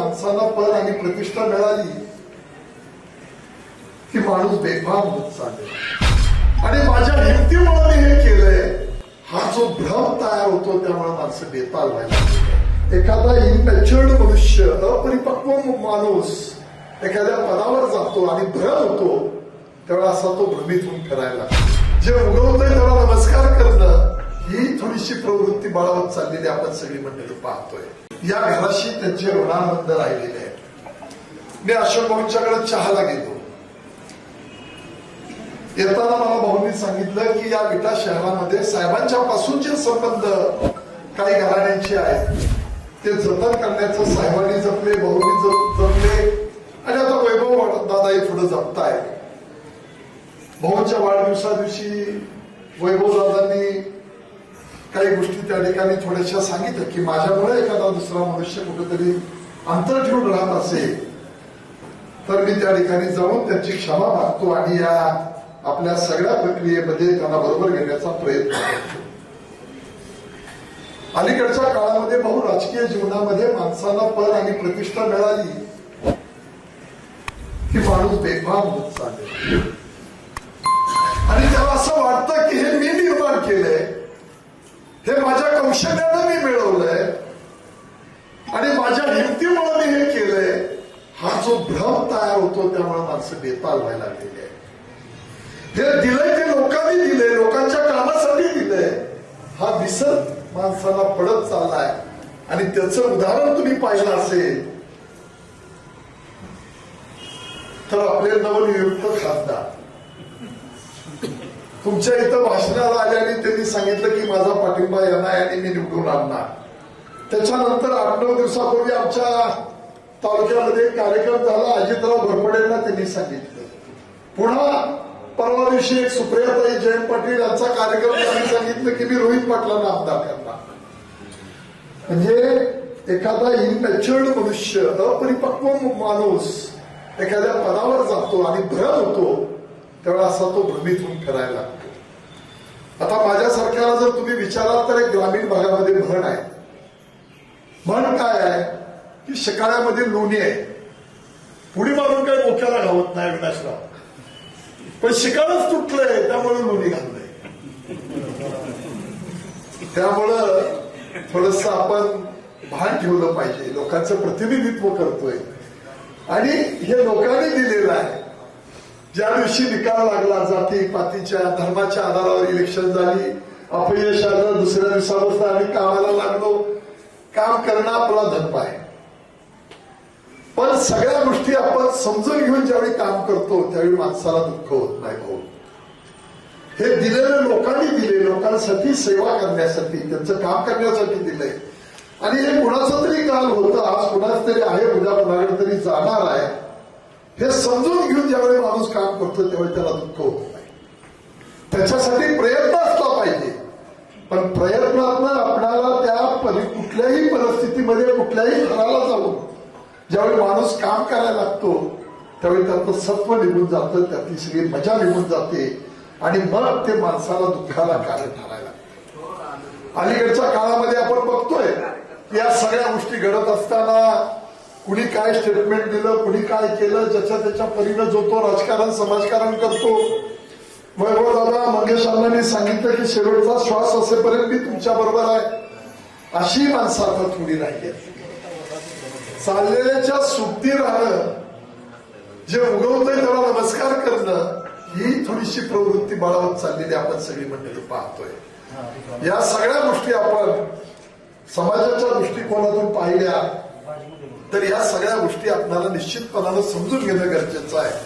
माणसाला पद आणि प्रतिष्ठा मिळाली की माणूस बेफाम होत चालेल. आणि माझ्या युक्तीमुळे मी हे केलंय. हा जो भ्रम तयार होतो त्यामुळे माणसं बेताल व्हायला एखादा इनमॅच्युअर्ड मनुष्य अपरिपक्व माणूस एखाद्या पदावर जातो आणि भ्रम होतो तेव्हा असा तो भ्रमित होऊन फिरायला जे उगवतोय त्याला नमस्कार करणं ही थोडीशी प्रवृत्ती बाळवत चाललेली आपण सगळी मंडळी पाहतोय. या घराशी त्यांचे ऋणानंद राहिलेले आहेत मी अशोक भाऊंच्याकडे चहाला गेलो. येताना मला भाऊंनी सांगितलं की या विटा शहरामध्ये साहेबांच्या पासूनचे संबंध काही घराण्यांचे आहेत. ते जतन करण्याचं साहेबांनी जपले भाऊंनी जपले. आणि आता वैभव दादाही पुढे जपताय भाऊंच्या वाढदिवसा दिवशी वैभव दादांनी काही गोष्टी त्या ठिकाणी थोड्याशा सांगितल्या की माझ्यामुळे एखादा दुसरा मनुष्य कुठेतरी अंतर ठेवून राहत असेल तर मी त्या ठिकाणी जाऊन त्यांची क्षमा मागतो आणि या आपल्या सगळ्या प्रक्रियेमध्ये त्यांना बरोबर घेण्याचा प्रयत्न करतो. अलीकडच्या काळामध्ये बहु राजकीय जीवनामध्ये माणसाला पद आणि प्रतिष्ठा मिळाली की माणूस बेभाव होत चालेल आणि त्याला असं वाटतं की हे मी निर्माण केलंय हे माझ्या कौशल्यानं मी मिळवलंय आणि माझ्या हिमतीमुळे मी हे केलंय हा जो भ्रम तयार होतो त्यामुळे माणसं व्हायला आहे. हे दिलंय ते लोकांनी दिलंय लोकांच्या कामासाठी दिलंय. हा विसर माणसाला पडत चाललाय. आणि त्याचं उदाहरण तुम्ही पाहिलं असेल. तर आपले नवनियुक्त खासदार. तुमच्या इथं भाषणाला आले आणि त्यांनी सांगितलं की माझा पाठिंबा यांना आणि मी निवडून आणणार. त्याच्यानंतर आठ नऊ दिवसापूर्वी आमच्या तालुक्यामध्ये कार्यक्रम झाला. अजितराव भरपडेंना त्यांनी सांगितलं. पुन्हा परवा दिवशी एक सुप्रियाताई जयंत पाटील यांचा कार्यक्रम त्यांनी सांगितलं की मी रोहित पाटलांना आमदार करणार. म्हणजे एखादा इनमॅच्युअर्ड मनुष्य अपरिपक्व माणूस एखाद्या पदावर जातो आणि भ्रम होतो तेव्हा असा तो भ्रमित होऊन फिरायला लागतो. आता माझ्यासारख्याला जर तुम्ही विचाराल तर एक ग्रामीण भागामध्ये म्हण आहे. म्हण काय? आहे शिकाळ्यामध्ये लोणी आहे. पुढी मारून काही डोक्याला घावत नाही विनाशराव. पण शिकाळच तुटलंय त्यामुळे लोणी घाललंय. त्यामुळं थोडस आपण भान ठेवलं पाहिजे. लोकांचं प्रतिनिधित्व करतोय. आणि हे लोकांनी दिलेलं आहे. ज्या दिवशी निकाल लागला जाती पातीच्या धर्माच्या आधारावर इलेक्शन झाली अपयश आलं दुसऱ्या दिवसापासून आम्ही कामाला लागलो. काम करणं आपला धर्म आहे. पण सगळ्या गोष्टी आपण समजून घेऊन ज्यावेळी काम करतो त्यावेळी माणसाला दुःख होत नाही भाऊ. हे दिलेलं लोकांनी दिले लोकांसाठी सेवा करण्यासाठी त्यांचं काम करण्यासाठी दिलंय. आणि हे कुणाचं तरी काल होतं आज कुणाच तरी आहे उद्या कुणाकडे तरी जाणार आहे. हे समजून घेऊन ज्यावेळी माणूस काम करतो त्यावेळी त्याला दुःख होत नाही. त्याच्यासाठी प्रयत्न असला पाहिजे. पण प्रयत्नातनं आपणाला त्या कुठल्याही परिस्थितीमध्ये कुठल्याही घराला जाऊन ज्यावेळी माणूस काम करायला लागतो त्यावेळी त्यातलं सत्व निघून जातं त्यातली सगळी मजा निघून जाते आणि मग ते माणसाला दुःखाला कारण ठरायला लागतं. अलीकडच्या काळामध्ये आपण बघतोय या सगळ्या गोष्टी घडत असताना कुणी काय स्टेटमेंट दिलं कुणी काय केलं ज्याच्या त्याच्या परीनं जो तो राजकारण समाजकारण करतो. वैभव दादा मंगेश अण्णांनी सांगितलं की शेवटचा श्वास असेपर्यंत मी तुमच्या बरोबर आहे. अशी माणसं आता थोडी राहिली चाललेल्याच्या सुट्टी राहणं जे उगवतंय त्याला नमस्कार करणं ही थोडीशी प्रवृत्ती बाळवत चाललेली आपण सगळी मंडळी पाहतोय. या सगळ्या गोष्टी आपण समाजाच्या दृष्टिकोनातून पाहिल्या तर या सगळ्या गोष्टी आपल्याला निश्चितपणानं समजून घेणं गरजेचं आहे.